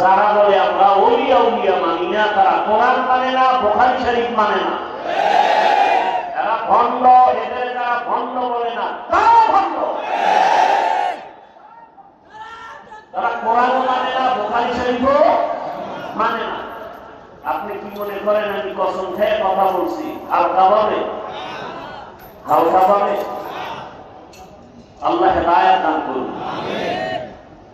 যারা বলে, আমরা ওলিয়া উলিয়া মানি না, তারা কোরআন মানে না, বোখারি শরীফ মানে মানে মানে না। আপনি কি মনে করেন, আমি কসম খেয়ে কথা বলছি? হালকা ভাবে? হালকা ভাবে? আল্লাহ দান করুন।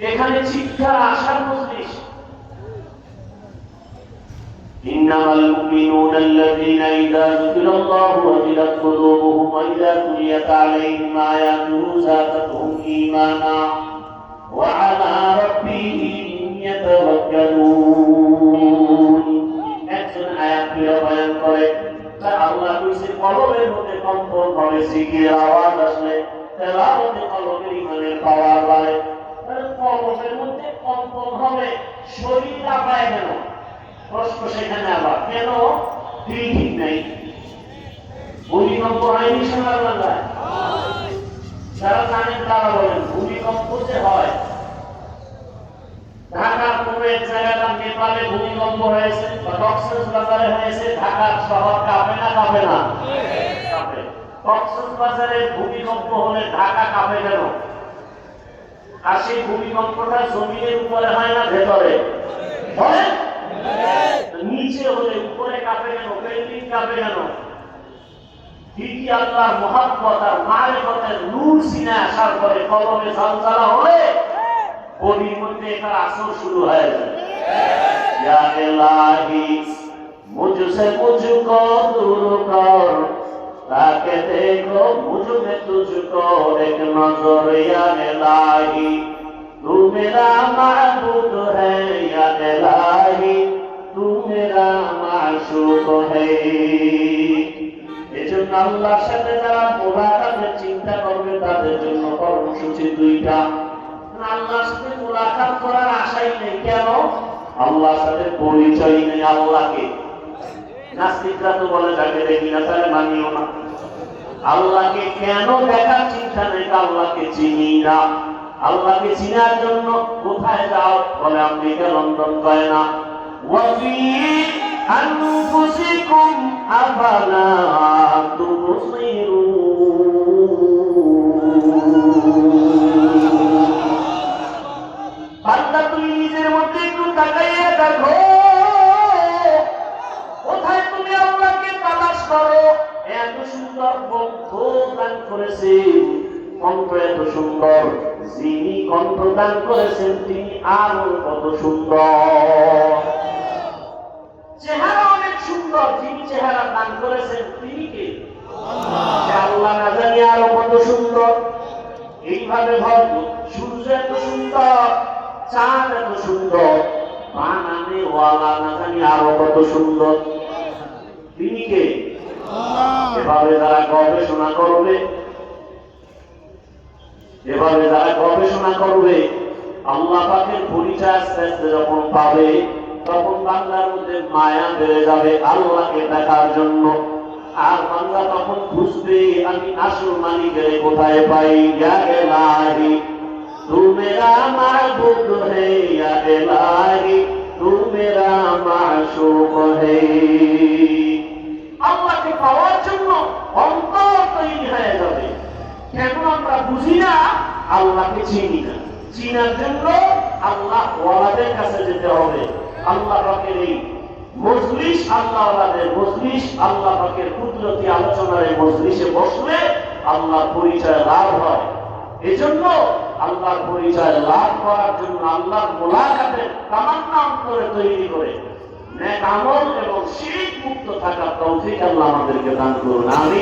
এখানে শিক্ষার আশার মজলিস إنما المؤمنون الذين إذا ذكر الله وجلت قلوبهم وإذا تليت عليهم آياته زادتهم إيمانا وعلى ربهم يتوكلون একজন আয়াত প্রিয় বয়ান করে তা আল্লাহ কইছে কলমের মধ্যে কম্পন করে জিকির আওয়াজ আসলে তেলাওয়াতে কলমের ইমানের পাওয়ার বাড়ে তাহলে কলমের মধ্যে কম্পন হবে শরীর আপায় কেন? প্রশ্ন সেখানে আবার, কেন? ঠিক নেই। ভূমিকম্প যারা জানেন তারা বলেন, ভূমিকম্প যে হয়। ঢাকার কোন এক নেপালে ভূমিকম্প হয়েছে, বা বাজারে হয়েছে, ঢাকার শহর কাঁপে না কাঁপে না? কক্সবাজারে ভূমিকম্প হলে ঢাকা কাঁপে কেন? আর সেই ভূমিকম্পটা জমিনের উপরে হয় না ভেতরে? হয়? নিচে হলে উপরে কাঁপে কেন? বিল্ডিং কাঁপে কেন? ঠিকই আল্লাহর মহাব্বত আর মারেফতের নূর সিনে আসার পরে কলমে ঝলঝলা হলে বডির মধ্যে এটার আসর শুরু হয়ে যায়। ইয়া ইলাহি মুঝসে মুঝকো দূর কর তাকে দেখো মুঝমে তুঝকো এক নজর ইয়ার লাহি। তু মেরা মাহবুদ তু মেরা মাশুক এজন্য আল্লাহর সাথে যারা মোলাকাতের চিন্তা করবে, তাদের জন্য কর্মসূচি দুইটা। আল্লাহর সাথে মুলাকাত করার আশাই নেই কেন? আল্লাহর সাথে পরিচয় নেই আল্লাহকে। নাস্তিকরা তো বলে যাকে দেখি না মানিও না। আল্লাহকে কেন দেখার চিন্তা নেই? আল্লাহকে চিনি না। আল্লাহকে চিনার জন্য কোথায় যাও বলে আমেরিকা, লন্ডন পায় না। আনফুসিকুম আফালা তুবসিরুন। সুন্দর দান কণ্ঠ এত সুন্দর, যিনি কণ্ঠ করেছেন, তিনি আরও কত সুন্দর। চেহারা অনেক সুন্দর, যিনি চেহারা দান করেছেন, তিনি কে? আল্লাহ না জানি আরও কত সুন্দর। এইভাবে ভাবব সূর্য এত সুন্দর, চাঁদ এত সুন্দর বানানে ওয়ালা না জানি আরও কত সুন্দর। তিনি কে? এভাবে যারা গবেষণা করবে, এভাবে যারা গবেষণা করবে, আল্লাহ পাকের পরিচয় আস্তে যখন পাবে, তখন বাংলার মধ্যে মায়া বেড়ে যাবে আল্লাহকে দেখার জন্য। আর বাংলা তখন বুঝবে, আমি আসল মালিকের কোথায় পাই? ইয়া এলাহি হে, ইয়া হে আল্লাহকে পাওয়ার জন্য অন্তর তৈরি হয়ে যাবে কেন আমরা বুঝি না আল্লাহকে চিনি না। চিনার জন্য আল্লাহ ওয়ালাদের কাছে যেতে হবে। আল্লাহ পাকের এই মজলিস, আল্লাহ ওয়ালাদের মজলিস, আল্লাহ পাকের কুদরতি আলোচনার এই মজলিসে বসলে আল্লাহর পরিচয় লাভ হয়। এজন্য আল্লাহর পরিচয় লাভ করার জন্য আল্লাহর মোলাকাতের তামান্না অন্তরে তৈরি করে নেক আমল এবং শিরিক মুক্ত থাকার তৌফিক আল্লাহ আমাদেরকে দান করুন। আমি